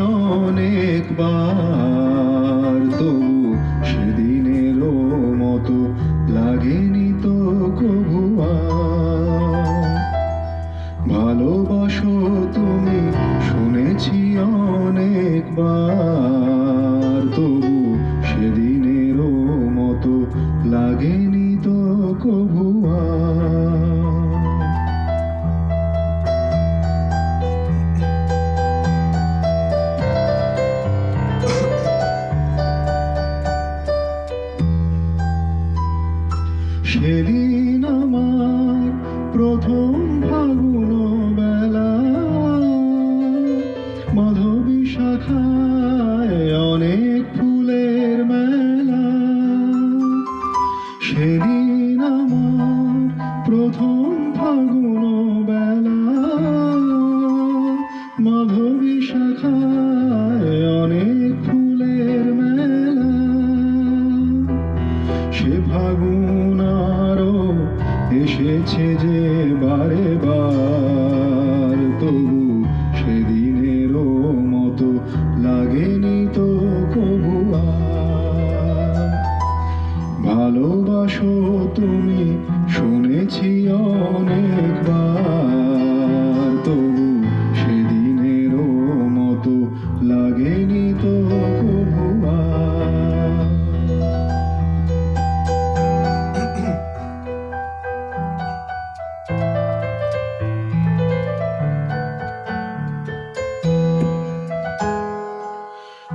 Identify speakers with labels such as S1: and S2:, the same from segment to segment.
S1: অনেকবার। তবু সেদিনেরও মতো লাগেনি তো কবু। ভালোবাসো তুমি, শুনেছি অনেকবার। তবু সেদিনেরও মতো লাগেনি তো কবু সেদিন আমার প্রথম ফাগুন বেলা। মাধবী শাখায় অনেক ফুলের মেলা। সেদিন আমার প্রথম ফাগুন বেলা। মাধবী শাখায় অনেক ফুলের মেলা। সে ফাগুন এসেছে যে বারে বার তবু সেদিনেরও মতো লাগেনি তো কবু। ভালোবাসো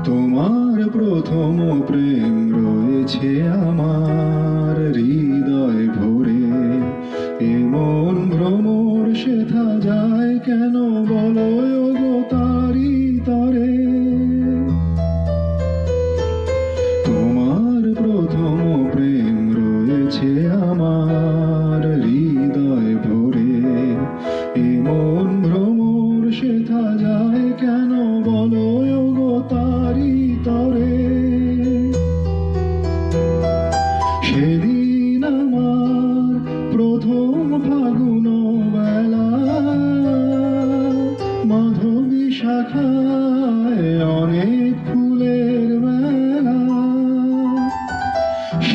S1: তোমার প্রথম প্রেম রয়েছে আমার হৃদয় ভরে। এমন ভ্রমর সেথা যায় কেন বলো তারি তরে? তোমার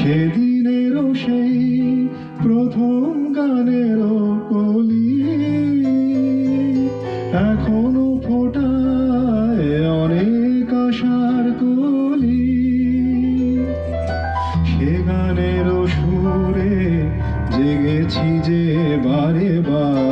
S1: সেদিনেরও সেই প্রথম গানের কলি। এখনও ফোটায় অনেক আশার কলি। সে গানেরও সুরে জেগেছি যে বারে বার।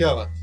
S2: kıyamet.